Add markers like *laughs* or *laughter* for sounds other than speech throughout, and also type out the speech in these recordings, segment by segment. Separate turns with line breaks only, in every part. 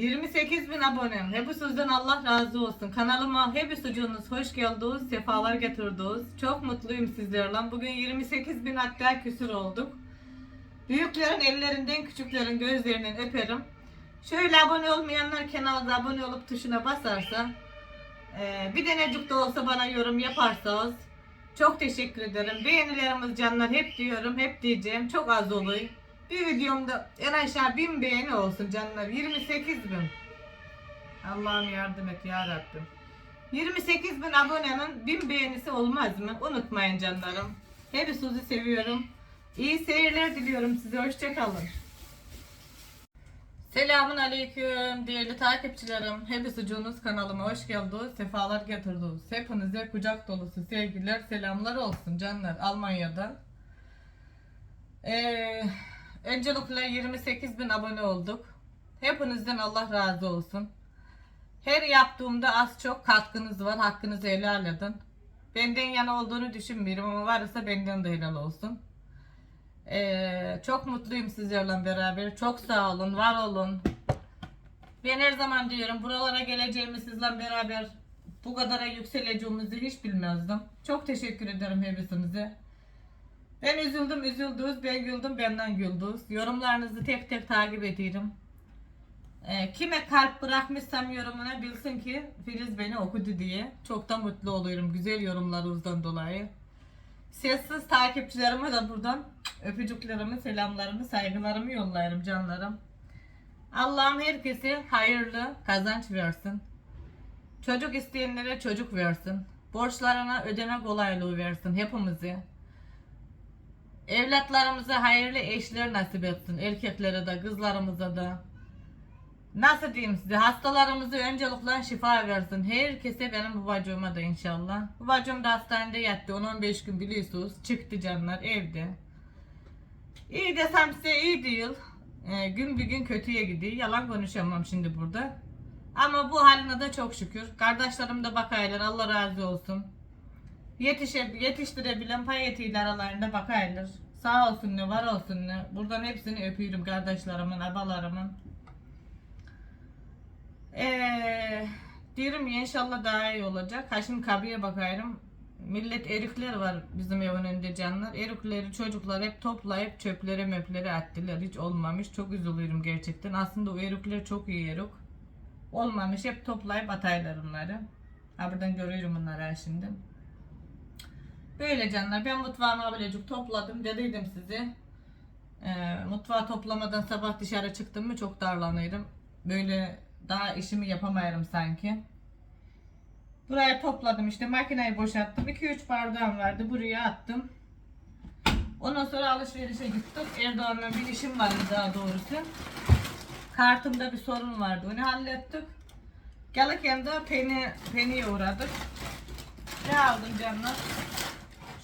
28 bin abonem. Hepinizden Allah razı olsun. Kanalıma hepiniz hoş geldiniz. Sefalar getirdiniz. Çok mutluyum sizlerle. Bugün 28 bin hatta küsür olduk. Büyüklerin ellerinden küçüklerin gözlerinden öperim. Şöyle abone olmayanlar kanalda abone olup tuşuna basarsa e, bir denecik de olsa bana yorum yaparsanız çok teşekkür ederim. Beğenilerimiz canlar hep diyorum, hep diyeceğim. Çok az oluyor. Bir videomda en aşağı 1000 beğeni olsun canlar. 28 bin. Allah'ım yardım et ya Rabbim. 28 bin abonenin 1000 beğenisi olmaz mı? Unutmayın canlarım. Hepinizi seviyorum. İyi seyirler diliyorum size. Hoşçakalın. Selamun aleyküm değerli takipçilerim. Hepiniz kanalıma hoş geldiniz. Sefalar getirdiniz. Hepinize kucak dolusu sevgiler, selamlar olsun canlar Almanya'dan. Ee, öncelikle 28 bin abone olduk. Hepinizden Allah razı olsun. Her yaptığımda az çok katkınız var. Hakkınızı helal edin. Benden yana olduğunu düşünmüyorum ama varsa benden de helal olsun. Ee, çok mutluyum sizlerle beraber. Çok sağ olun, var olun. Ben her zaman diyorum buralara geleceğimi sizle beraber bu kadara yükseleceğimizi hiç bilmezdim. Çok teşekkür ederim hepinize. Ben üzüldüm, üzüldünüz. Ben güldüm, benden güldünüz. Yorumlarınızı tek tek takip ediyorum. Ee, kime kalp bırakmışsam yorumuna bilsin ki Filiz beni okudu diye. Çok da mutlu oluyorum güzel yorumlarınızdan dolayı. Sessiz takipçilerime de buradan öpücüklerimi, selamlarımı, saygılarımı yollarım canlarım. Allah'ım herkese hayırlı kazanç versin. Çocuk isteyenlere çocuk versin. Borçlarına ödeme kolaylığı versin hepimizi. Evlatlarımıza hayırlı eşler nasip etsin. Erkeklere de kızlarımıza da. Nasıl diyeyim size hastalarımızı öncelikle şifa versin. Herkese benim babacığıma da inşallah. Babacığım da hastanede yattı 10-15 gün biliyorsunuz. Çıktı canlar evde. İyi desem size iyi değil. Ee, gün bir gün kötüye gidiyor. Yalan konuşamam şimdi burada. Ama bu haline de çok şükür. Kardeşlerim de bakaylar Allah razı olsun. Yetişe, yetiştirebilen pay etiyle aralarında bakaylar. Sağ olsun ne var olsun ne. Buradan hepsini öpüyorum kardeşlerimin, abalarımın. Ee, diyorum ya inşallah daha iyi olacak. Ha şimdi kabıya bakıyorum. Millet erikler var bizim evin önünde canlar. Erikleri çocuklar hep toplayıp çöplere möplere attılar. Hiç olmamış. Çok üzülüyorum gerçekten. Aslında o erikler çok iyi erik. Olmamış. Hep toplayıp ataylar onları. Ha buradan görüyorum bunları şimdi. Böyle canlar. Ben mutfağımı abilecik topladım. Dediydim size. Ee, mutfağı toplamadan sabah dışarı çıktım mı çok darlanıyorum. Böyle daha işimi yapamayarım sanki. Buraya topladım işte makineyi boşalttım. 2-3 bardağım vardı buraya attım. Ondan sonra alışverişe gittik. Erdoğan'la bir işim vardı daha doğrusu. Kartımda bir sorun vardı. Onu hallettik. Gelirken de peni, peniye uğradık. Ne aldım canlar?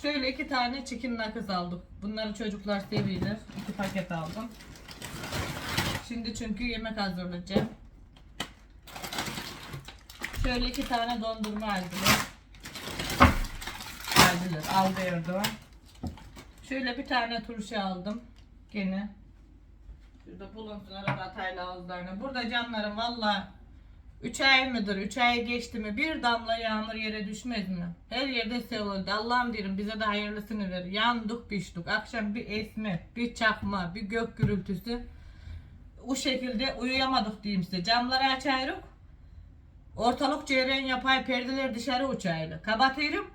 Şöyle iki tane chicken nuggets aldık. Bunları çocuklar seviyorlar. İki paket aldım. Şimdi çünkü yemek hazırlayacağım. Şöyle iki tane dondurma aldılar. Aldılar. Aldı. Şöyle bir tane turşu aldım. Gene. Şurada bulunsun arada atayla ağızlarına. Burada canlarım valla 3 ay mıdır? 3 ay geçti mi? Bir damla yağmur yere düşmez mi? Her yerde sel oldu. Allah'ım diyorum bize de hayırlısını ver. Yandık piştik. Akşam bir esme, bir çakma, bir gök gürültüsü. O şekilde uyuyamadık diyeyim size. Camları açarız. Ortalık cereyan yapay perdeler dışarı uçaydı. Kapatıyorum.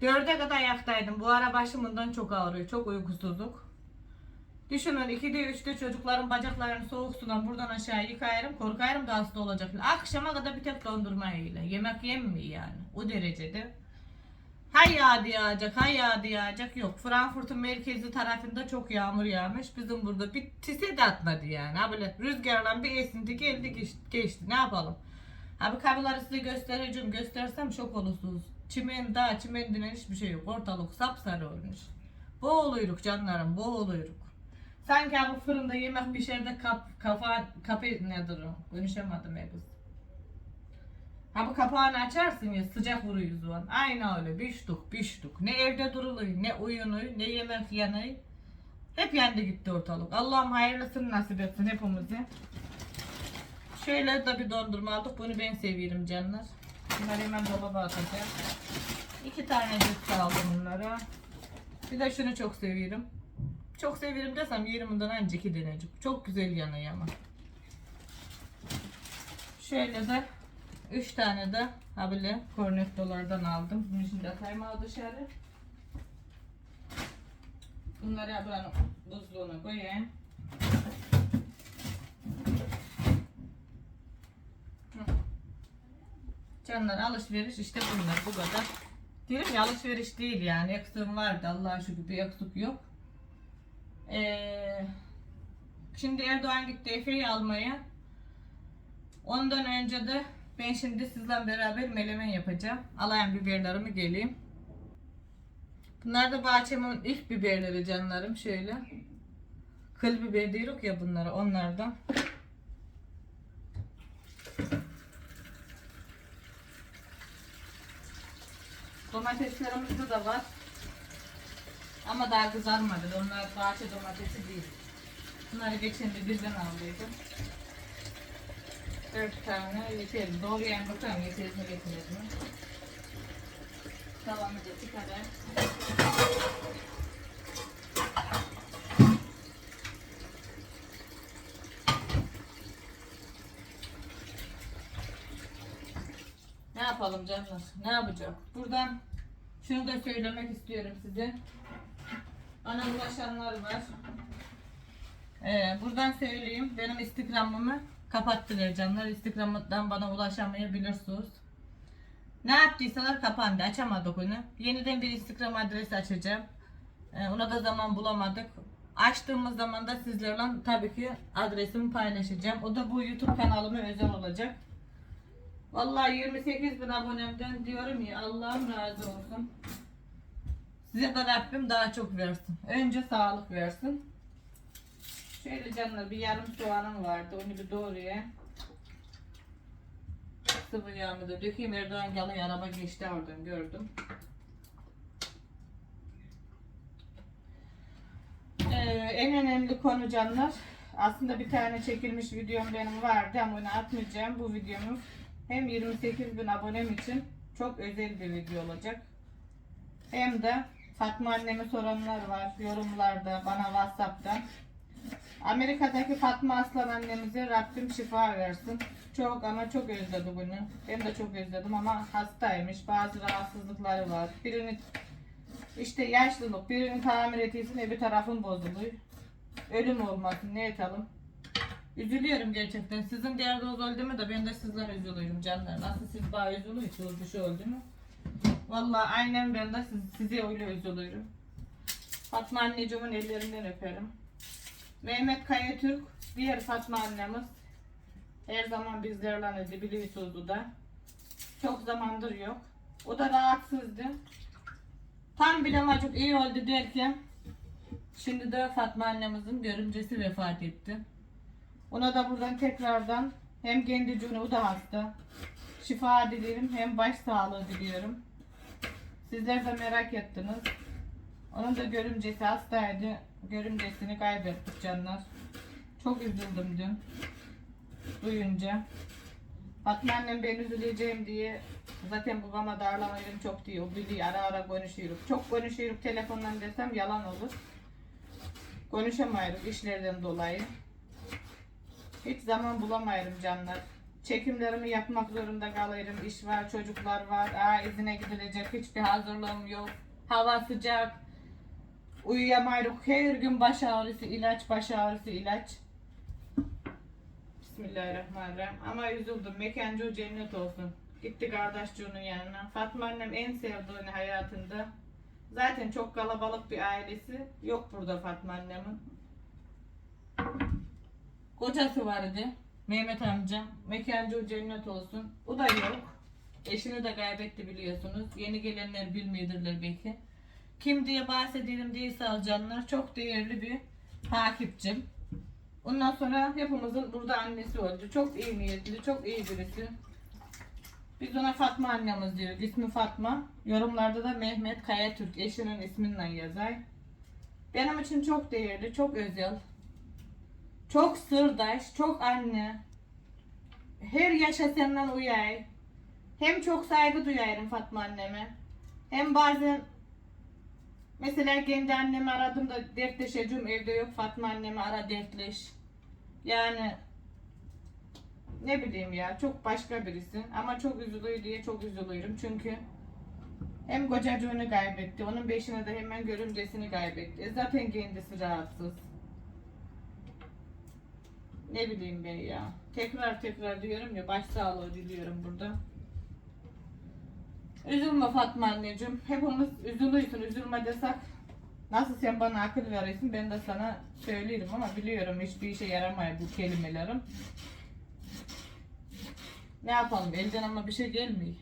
Dörde kadar ayaktaydım. Bu ara başım bundan çok ağrıyor. Çok uykusuzluk. Düşünün 2'de 3'te çocukların bacaklarını soğuk sudan buradan aşağı yıkayarım. Korkarım da hasta olacaklar. Akşama kadar bir tek dondurma yiyle. Yemek yenmiyor yani. O derecede. Hay yağdı yağacak, hay yağdı yağacak. Yok Frankfurt'un merkezi tarafında çok yağmur yağmış. Bizim burada bir tise de atmadı yani. Ha böyle rüzgarla bir esinti geldi geçti. Ne yapalım? Abi kabloları size göstereceğim. Göstersem şok olursunuz. Çimen daha çimen denen hiçbir şey yok. Ortalık sapsarı olmuş. Boğuluyoruz canlarım boğuluyoruz. Sanki abi fırında yemek pişerde kap, kafa, kapı nedir o? Konuşamadım kız. Ha bu kapağını açarsın ya sıcak vuruyor yüzüne. Aynı öyle piştik piştik. Ne evde duruluyor ne uyunuyor ne yemek yanıyor. Hep yendi gitti ortalık. Allah'ım hayırlısını nasip etsin hepimize. Şöyle de bir dondurma aldık. Bunu ben seviyorum canlar. Bunları hemen dolaba atacağım. İki tane cips aldım bunlara. Bir de şunu çok seviyorum. Çok seviyorum desem yerim bundan önce iki denecik. Çok güzel yanıyor ama. Şöyle de üç tane de ha böyle kornettolardan aldım. Bunu şimdi atayım al dışarı. Bunları buranın buzluğuna koyayım. Canlar alışveriş işte bunlar bu kadar. Diyorum ya alışveriş değil yani eksiğim vardı Allah'a şükür bir eksik yok. Ee, şimdi Erdoğan gitti Efe'yi almaya. Ondan önce de ben şimdi sizle beraber melemen yapacağım. Alayım biberlerimi geleyim. Bunlar da bahçemin ilk biberleri canlarım şöyle. Kıl biber diyoruz ya bunlara onlardan. Domateslerimiz de var. Ama daha kızarmadı. Onlar bahçe domatesi değil. Bunları geçen de birden aldıydım. Dört tane yeter. Doğrayan bakalım yeter mi getiririz mi? Tavamızı çıkarayım. Ne yapalım canlar? Ne yapacak? Buradan şunu da söylemek istiyorum size. Bana var. Ee, buradan söyleyeyim. Benim Instagram'ımı kapattılar canlar. Instagram'dan bana ulaşamayabilirsiniz. Ne yaptıysalar kapandı. Açamadık onu. Yeniden bir Instagram adresi açacağım. Ee, ona da zaman bulamadık. Açtığımız zaman da sizlerle tabii ki adresimi paylaşacağım. O da bu YouTube kanalıma özel olacak. Vallahi 28 bin abonemden diyorum ya Allah'ım razı olsun. Size de Rabbim daha çok versin. Önce sağlık versin. Şöyle canlar bir yarım soğanım vardı. Onu bir doğrayayım. Sıvı yağımı da dökeyim. Erdoğan yalı araba geçti oradan gördüm. Ee, en önemli konu canlar. Aslında bir tane çekilmiş videom benim vardı ama onu atmayacağım. Bu videomu hem 28 bin abonem için çok özel bir video olacak. Hem de Fatma annemi soranlar var yorumlarda bana Whatsapp'tan. Amerika'daki Fatma Aslan annemize Rabbim şifa versin. Çok ama çok özledi bunu. Ben de çok özledim ama hastaymış. Bazı rahatsızlıkları var. Birini işte yaşlılık, birini tamir etiysin bir tarafın bozuluyor. Ölüm olmasın ne edelim. Üzülüyorum gerçekten. Sizin derdiniz öldü mü de ben de sizden üzülüyorum canlar. Nasıl siz bana üzülüyorsunuz bir şey öldü mü? Vallahi aynen ben de siz, size öyle üzülüyorum. Fatma anneciğimin ellerinden öperim. Mehmet Kaya Türk, diğer Fatma annemiz. Her zaman bizlerle biliyorsunuz da. Çok zamandır yok. O da rahatsızdı. Tam bilemacık iyi oldu derken şimdi de Fatma annemizin görümcesi vefat etti. Ona da buradan tekrardan hem kendi cunu da hasta. Şifa dilerim hem baş sağlığı diliyorum. Sizler de merak ettiniz. Onun da görümcesi hastaydı. Görümcesini kaybettik canlar. Çok üzüldüm dün. Duyunca. Fatma annem ben üzüleceğim diye zaten babama darlamayırım çok diyor. Biliyor ara ara konuşuyoruz. Çok konuşuyoruz telefondan desem yalan olur. Konuşamayırız işlerden dolayı. Hiç zaman bulamayırım canlar. Çekimlerimi yapmak zorunda kalıyorum. İş var, çocuklar var. Aa, izine gidilecek hiçbir hazırlığım yok. Hava sıcak. Uyuyamayırım. Her gün baş ağrısı ilaç, baş ağrısı ilaç. Bismillahirrahmanirrahim. Ama üzüldüm. Mekancı cennet olsun. Gitti kardeşciğinin yanına. Fatma annem en sevdiğini hayatında. Zaten çok kalabalık bir ailesi. Yok burada Fatma annemin. Kocası vardı. Mehmet amca. Mekancı cennet olsun. O da yok. Eşini de kaybetti biliyorsunuz. Yeni gelenler bilmiyorlar belki. Kim diye bahsedelim diye salcanlar. Çok değerli bir takipçim. Ondan sonra hepimizin burada annesi öldü. Çok iyi niyetli, çok iyi birisi. Biz ona Fatma annemiz diyoruz. İsmi Fatma. Yorumlarda da Mehmet Kayatürk eşinin isminle yazar. Benim için çok değerli, çok özel. Çok sırdaş, çok anne. her yaşa senden uyay. Hem çok saygı duyarım Fatma anneme. Hem bazen mesela kendi annemi aradım da dertleşeceğim evde yok Fatma annemi ara dertleş. Yani ne bileyim ya çok başka birisi ama çok üzülüyor diye çok üzülüyorum çünkü hem kocacığını kaybetti onun beşine de hemen görümcesini kaybetti. E zaten kendisi rahatsız. Ne bileyim ben ya. Tekrar tekrar diyorum ya başsağlığı diliyorum burada. Üzülme Fatma anneciğim. Hepimiz üzülüyorsun. Üzülme desek nasıl sen bana akıl verirsin ben de sana söylerim ama biliyorum hiçbir işe yaramıyor bu kelimelerim. Ne yapalım elden ama bir şey gelmiyor.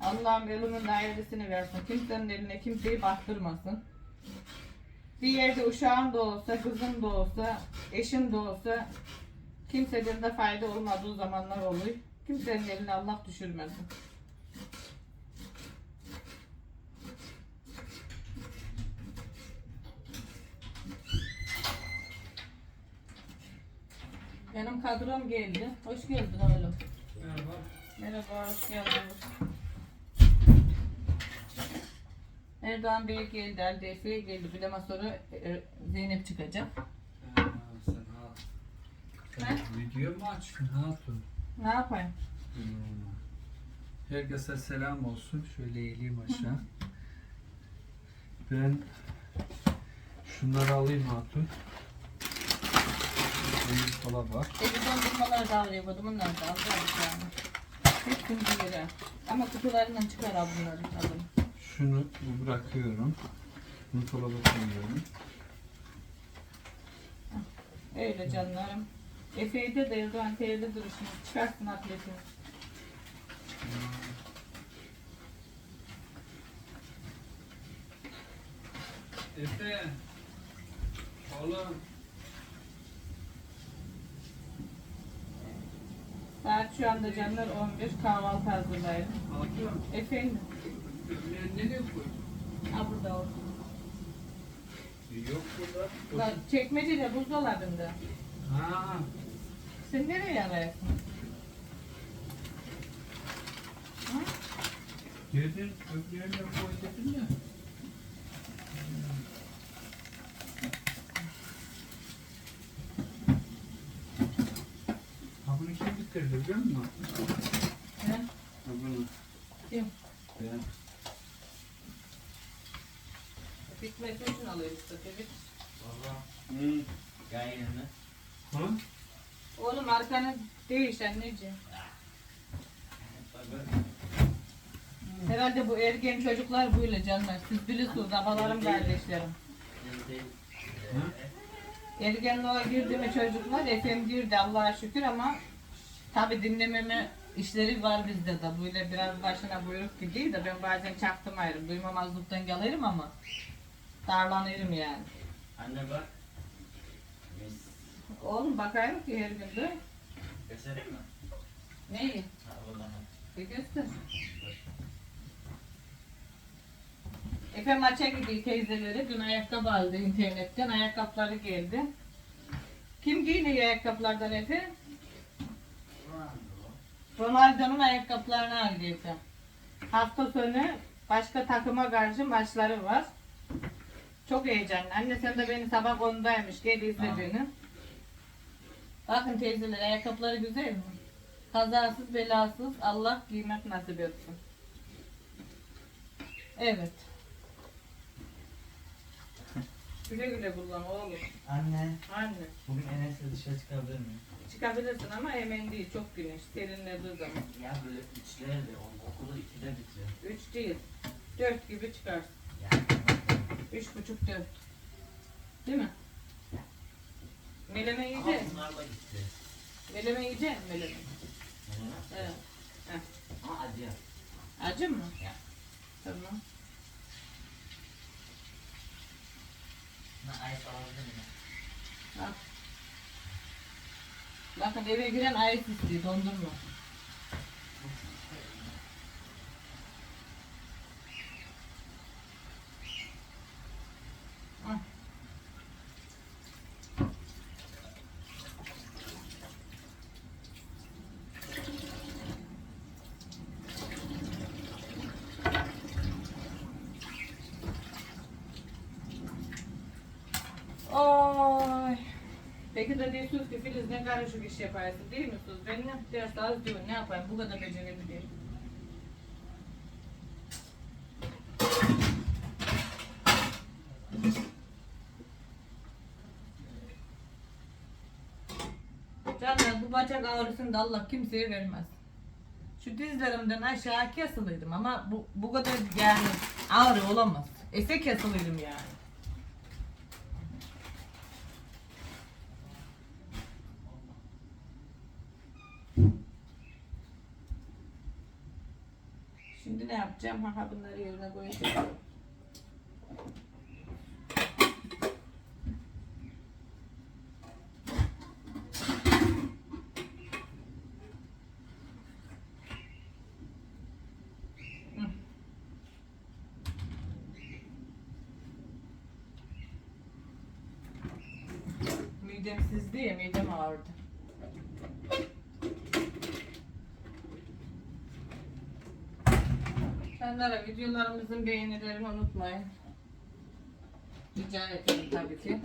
Allah'ım elimin hayırlısını versin. Kimsenin eline kimseyi baktırmasın. Bir yerde uşağım da olsa, kızım da olsa, eşim de olsa kimseden de fayda olmadığı zamanlar oluyor. Kimsenin eline Allah düşürmesin. Benim kadrom geldi. Hoş geldin oğlum.
Merhaba.
Merhaba, hoş geldiniz. Erdoğan Bey geldi, Aldefiye geldi. Bir de sonra e, Zeynep çıkacak.
Ee, sen ha. Sen video mu açtın hatun?
Ne yapayım?
Hmm. Herkese selam olsun. Şöyle eğileyim aşağı. Ben şunları alayım hatun. Benim kola var.
Evden durmalar da alıyor, bu bunlar da alıyor yani. Hep yere. Ama kutularından çıkar al bunları. Alın.
Şunu bırakıyorum. Bunu dolaba koyuyorum.
Öyle canlarım. Efe'de de Erdoğan teyze duruşunu çıkarsın atletini.
Efe. Oğlum.
Saat şu anda canlar 11 kahvaltı hazırlayın. Efendim?
Ne, nereye koydun?
Ha burada o.
Yok burada.
Bak çekmecede buzdolabında.
Ha.
Sen nereye arıyorsun? Hı?
Dedin öbürlerine koy dedin ya. Ha bunu kim bitirdi biliyor musun?
He?
Ha bunu.
Kim?
Ben.
Bitmesi
Valla
Hı.
Oğlum arkanı değiş anneciğim. Herhalde bu ergen çocuklar böyle canlar. Siz bilirsiniz abalarım kardeşlerim. Ergenliğe girdi mi çocuklar? Efem girdi Allah'a şükür ama tabi dinlememe işleri var bizde de. Böyle biraz başına buyruk gidiyor da ben bazen çaktım ayrım. Duymamazlıktan gelirim ama darlanırım yani.
anne bak.
Oğlum bakayım ki her gün de.
Göstereyim mi?
Neyi?
Ha oradan.
Bir göster. Efe maça gidiyor teyzeleri. Dün ayakkabı aldı internetten. Ayakkabıları geldi. Kim giyiniyor ayakkabılardan Efe? Ronaldo'nun ayakkabılarını aldı Efe. Hafta sonu başka takıma karşı maçları var. Çok heyecanlı. Anne sen de beni sabah 10'daymış. Gel izle beni. Bakın teyzeler ayakkabıları güzel mi? Kazasız belasız Allah giymek nasip etsin. Evet. Güle güle kullan oğlum.
Anne
Anne.
bugün Enes'le dışarı çıkabilir miyim?
Çıkabilirsin ama hemen değil. Çok güneş. Serinlediği zaman.
Ya böyle üçlerde o okulu ikide bitiyor.
Üç değil. Dört gibi çıkarsın.
Ya.
Üç buçuk dört. Değil mi? Meleme
Ama
yiyecek.
bunlarla gitti.
Meleme yiyecek mi meleme? Evet.
Ama acı.
Acı mı?
Ya.
Tamam. Al. Bakın eve giren ayıp istiyor dondurma. Al. Belki de diyorsunuz ki Filiz ne karışık iş yaparsın değil misiniz? Ben ne ders az diyor ne yapayım bu kadar becerebilirim. Canlar bu bacak ağrısını da Allah kimseye vermez. Şu dizlerimden aşağı kesiliydim ama bu, bu kadar yani ağrı olamaz. Ese kesiliydim yani. Yapacağım? Ha, bunları yerine koyacağım. Midem sızdı ya midem ağrıdı. Canlara videolarımızın beğenilerini unutmayın. Rica ederim tabii ki.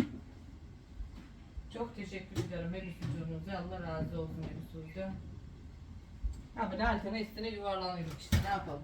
Çok teşekkür ederim hepinize. Allah razı olsun hepinizden. Ha böyle altına üstüne yuvarlanıyorduk işte ne yapalım.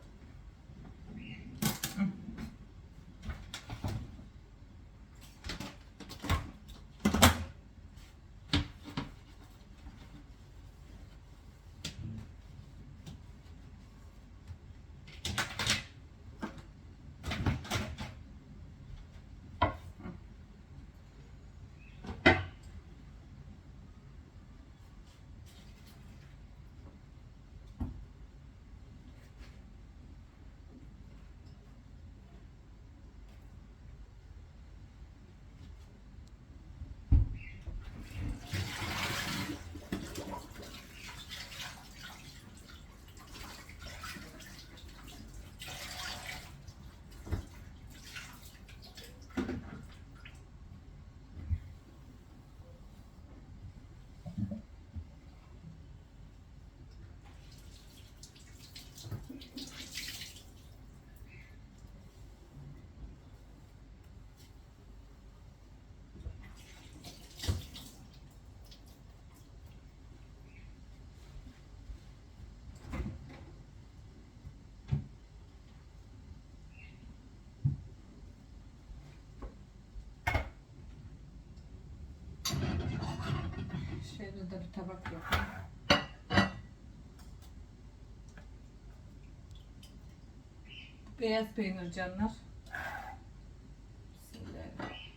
Şöyle de bir tabak yapayım. Beyaz peynir canlar. Bismillahirrahmanirrahim.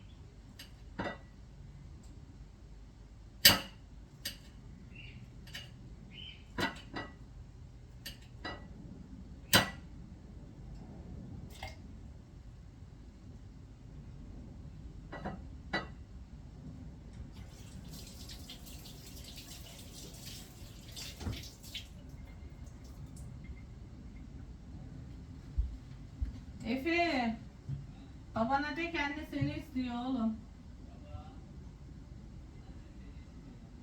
Efe. Babana de kendi seni istiyor oğlum.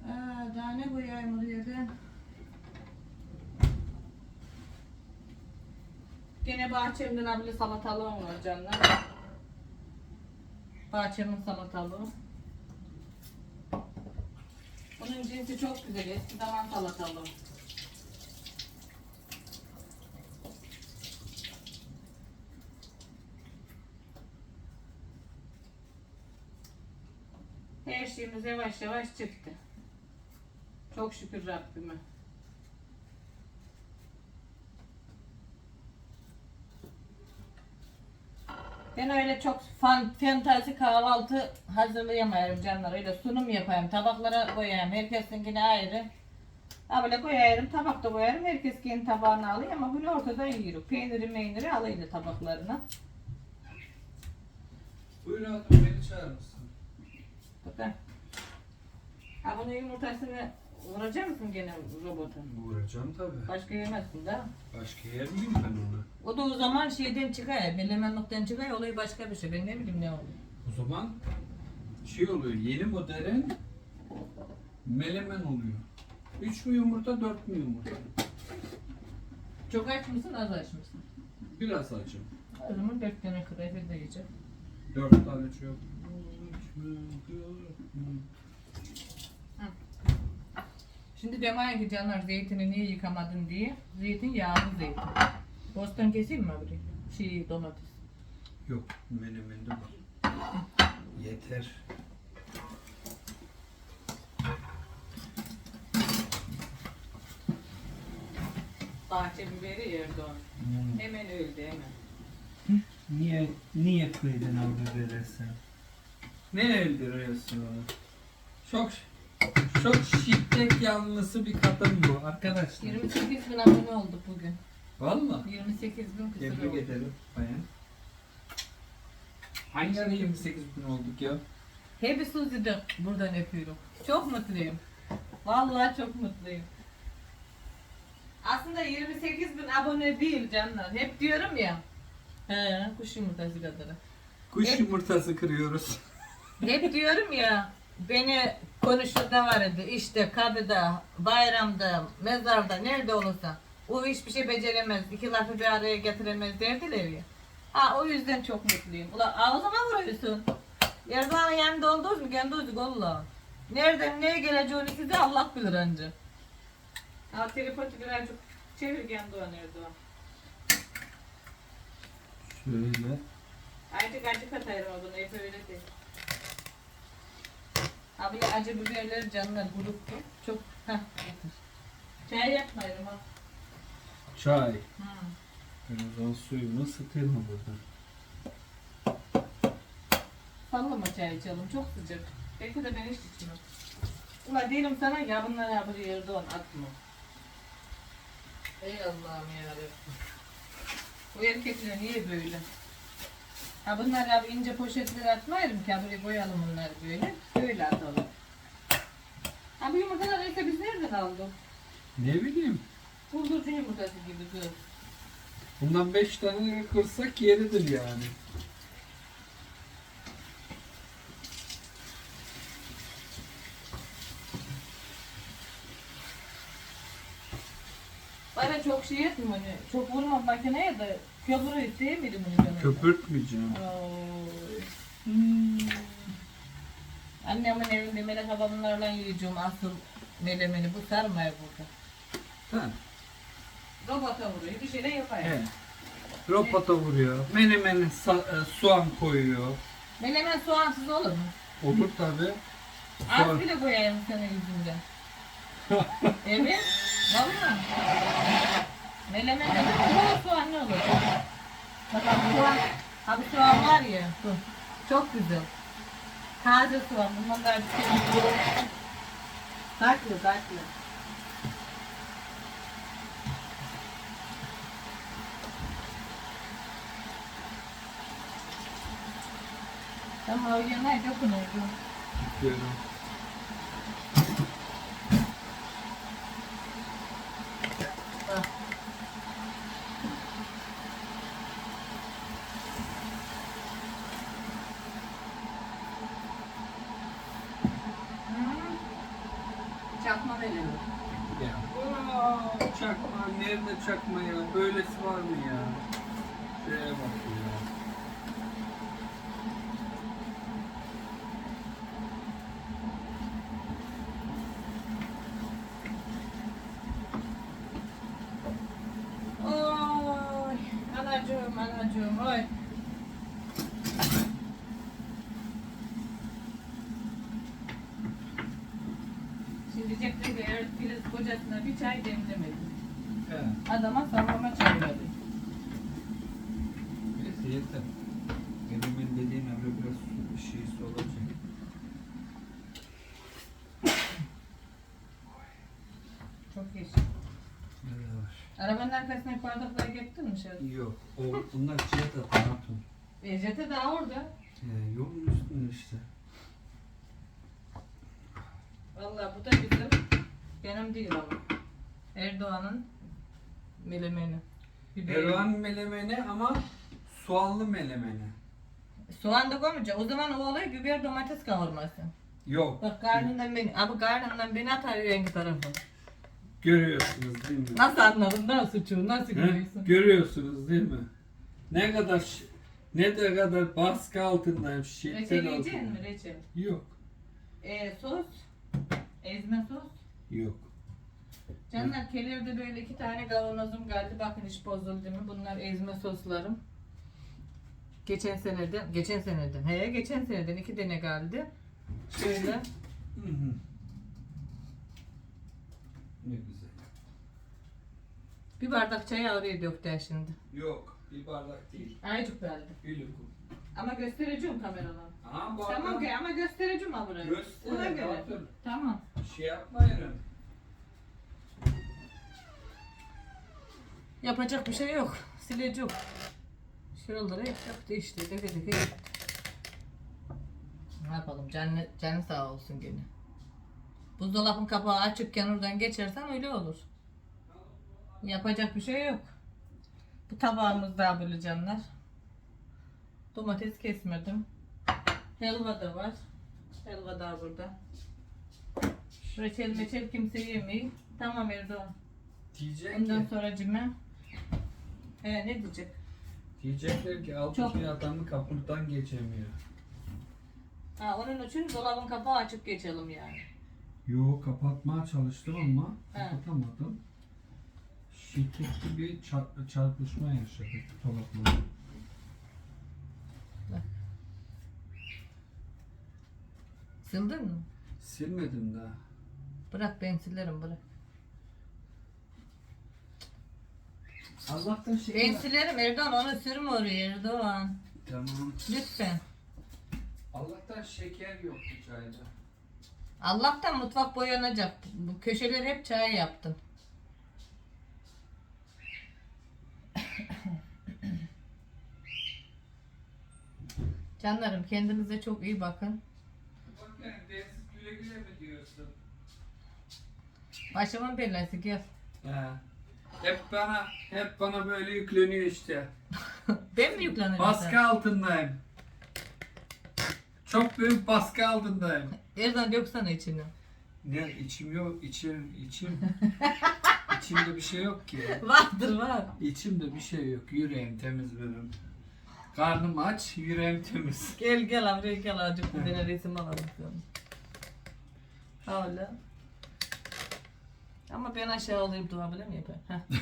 Aa, daha ne koyayım oraya ben? Gene bahçemden abile salatalığım var canlar. Bahçemin salatalığı. Bunun cinsi çok güzel. Eski zaman salatalığı. Her şeyimiz yavaş yavaş çıktı. Çok şükür Rabbime. Ben öyle çok fan, fantazi kahvaltı hazırlayamıyorum canlar. Öyle sunum yapayım, tabaklara koyayım. Herkesinkine ayrı. Ha böyle koyarım, tabakta koyarım. Herkes kendi tabağını alıyor ama bunu ortada yiyor. Peyniri meyniri alayım tabaklarına.
Buyur hatun beni çağırır mısın?
Bakın. Ha bunun yumurtasını vuracak mısın gene robota?
Vuracağım tabii.
Başka yemezsin da.
Başka yer miyim ben onu?
O da o zaman şeyden çıkar, melemenlikten çıkar, olayı başka bir şey. Ben ne bileyim ne oluyor.
O zaman şey oluyor yeni modelin melemen oluyor. 3 mü yumurta 4 mü yumurta?
Çok aç mısın, az aç mısın?
Biraz açım.
O zaman dört tane krefer de yiyeceğim.
4 tane çok. Üç mü, dört mü?
Şimdi demeyin ki canlar zeytini niye yıkamadın diye. Zeytin yağlı zeytin. Bostan keseyim mi abi? Şey domates.
Yok menemende var. Yeter.
Bahçe biberi yerdi onu.
Hmm.
Hemen öldü hemen.
Niye niye kıydın abi verirsen? Ne öldürüyorsun? Çok çok şiddet yanlısı bir kadın bu arkadaşlar.
28 bin abone olduk bugün.
Valla.
28 bin küsur
Tebrik
oldu.
ederim bayan. Hangi ara 28 bin olduk ya?
Hep Suzi'de buradan öpüyorum. Çok mutluyum. Vallahi çok mutluyum. Aslında 28 bin abone değil canlar. Hep diyorum ya. He, kuş yumurtası kadar.
Kuş
Evet.
yumurtası kırıyoruz.
Hep diyorum ya. Beni konuşurda vardı. işte kapıda, bayramda, mezarda, nerede olursa. O hiçbir şey beceremez. iki lafı bir araya getiremez derdiler ya. Ha o yüzden çok mutluyum. Ulan ağzıma vuruyorsun. Erdoğan'ın yanında olduğunuz mu? Kendi olduk Allah. Nereden neye geleceğini size Allah bilir anca. Ha telefonu birazcık çevir kendi o Erdoğan.
Şöyle.
Acık acık atayım o bunu hep öyle değil. Abi acı biberler canlar gruptu. Çok heh. Çay yapmayalım ha.
Çay.
Hı.
Birazdan suyunu ısıtayım burada?
Sallama çay içelim çok sıcak. Belki de ben hiç içmem. Ula diyelim sana ya bunları abi yerde on atma. Ey Allah'ım yarabbim. Bu erkekler niye böyle? Ha bunları abi ince poşetlere atmayalım ki buraya koyalım bunları böyle. Böyle atalım. Ha bu yumurtalar ise biz nereden aldık?
Ne bileyim.
Buzlucu yumurtası gibi kız.
Bundan 5 tane kırsak yeridir yani.
Bana çok şey etmiyor hani. Çok vurma makineye de köpürü isteyemiyorum bunu canım.
Köpürtmeyeceğim.
Oy. Hmm. Annemin evinde melek babamlarla yiyeceğim asıl melemeni. Bu sarmaya burada.
Ha.
Robota vuruyor. Bir şeyler yapar.
He. Robota vuruyor. Menemene sa- e, soğan koyuyor.
Melemen soğansız olur mu?
Olur tabi.
Az
Soğan.
bile koyayım senin yüzünden. *laughs* evet. Valla. Melemen de bu soğan ne olur? Bakın soğan. Ha bu soğan var ya. Çok güzel. Taze soğan. Bundan daha bir şey yok. Tatlı tatlı. Tamam o yemeği dokunurdu.
Diyorum.
Çakma verelim.
Ya. Aa, çakma. Nerede çakma ya? Böylesi var mı ya? Şuraya bak ya.
Oy, anacığım, anacığım, oy. Şimdi diyecektim ki Filiz kocasına bir çay demlemedi. Adama sallama verdi.
Neyse yeter. Elimin dediğin öyle biraz su şeysi olacak.
Çok iyi.
Nerede var?
Arabanın arkasına bardakları getirdin mi şöyle?
Yok. O, bunlar cihat atı hatun.
Ecete daha orada.
He, yolun üstünde işte.
Vallahi bu da bizim, benim değil ama. Erdoğan'ın melemeni. Biberi.
Melemeni ama soğanlı melemeni.
Soğan da koymayacak. O zaman o olay biber domates kavurması.
Yok.
Bak karnından beni, abi karnından beni atar rengi tarafı.
Görüyorsunuz değil mi?
Nasıl anladın? Nasıl suçu? Nasıl
He?
görüyorsun?
Görüyorsunuz değil mi? Ne kadar ş- ne de kadar baskı altındayım, şiddet
Reçel yiyecek
altındayım.
mi reçel?
Yok.
Ee, sos? Ezme sos?
Yok.
Canlar kelevde böyle iki tane kavanozum geldi. Bakın hiç bozuldu mu? Bunlar ezme soslarım. Geçen seneden, geçen seneden, he geçen seneden iki tane geldi. Şöyle.
Hı hı. Ne güzel.
Bir bardak çayı oraya döktü şimdi.
Yok, bir bardak değil.
Aycık geldi.
Bir lokum.
Ama göstereceğim kameradan.
Aha bu
Tamam ki ama göstereceğim ha burayı.
Göster,
Ona göre. Tamam.
şey yapmayın.
Yapacak bir şey yok. Sileceğim. Şuraları yaptı işte. Deke deke yaptı. Ne yapalım? Canı, canı sağ olsun gene. Buzdolabın kapağı açıkken oradan geçersen öyle olur. Yapacak bir şey yok. Bu tabağımız daha böyle canlar. Domates kesmedim. Helva da var. Helva da burada. Reçel meçel kimse yemeyin. Tamam Erdoğan.
Diyecek
Ondan
ki,
sonra cime. He ne diyecek?
diyecekler ki altı
Çok-
bir adamı kapıdan geçemiyor.
Ha onun için dolabın kapağı açık geçelim yani.
Yo kapatmaya çalıştım ama
He.
kapatamadım. Şiddetli bir çarp- çarpışma yaşadık dolapla.
Sildin mi?
Silmedim daha.
Bırak ben silerim bırak.
Allah'tan şey
Ben silerim Erdoğan onu sürme oraya Erdoğan.
Tamam.
Lütfen.
Allah'tan şeker yok bu çayda.
Allah'tan mutfak boyanacak. Bu köşeleri hep çay yaptım. *coughs* Canlarım kendinize çok iyi bakın.
Bak yani dersiz güle güle mi diyorsun?
Başımın belası gel.
He. Hep bana, hep bana böyle yükleniyor işte.
Ben mi yüklenirim?
Baskı altındayım. Çok büyük baskı altındayım.
Erdoğan yoksana içini.
Ne içim yok, içim, içim. *laughs* İçimde bir şey yok ki.
Vardır var.
İçimde bir şey yok. Yüreğim temiz benim. Karnım aç, yüreğim temiz.
Gel gel buraya gel azıcık bir tane resim alalım. Öyle. Ama ben aşağı alayım durabilir miyim? Heh. *laughs*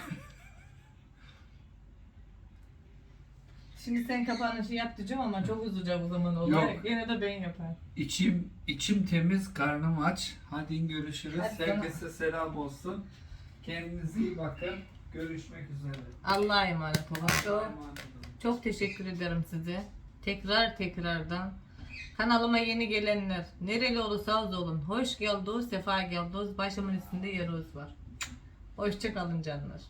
Şimdi sen kapanışı yap diyeceğim ama çok uzayacak o zaman olay.
Yok.
Yine de ben yaparım.
İçim, içim temiz, karnım aç. Hadi görüşürüz.
Hadi sana.
Herkese selam olsun. Kendinize iyi bakın. Görüşmek üzere.
Allah'a emanet olun. Çok,
emanet olun.
çok teşekkür ederim size. Tekrar tekrardan. Kanalıma yeni gelenler, nereli olursanız olun. Hoş geldiniz, sefa geldiniz. Başımın üstünde yeriniz var. Hoşçakalın canlar.